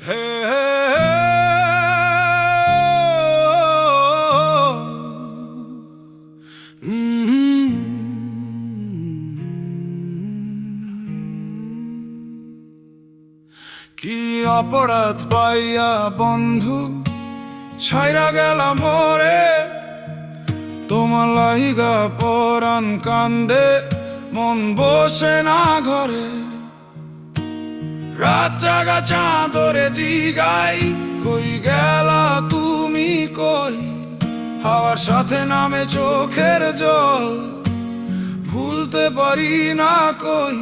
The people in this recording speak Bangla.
কি অপরাধ পাইয়া বন্ধু? ছাইরা গেলাম মরে। তোমার লাইগা পরান কান্দে, মন বসে না ঘরে। রাত জাগা চাঁদরে জিগাই, কই গেলা তুমি কই? হাওয়ার সাথে নামে চোখের জল, ভুলতে পারি না কই?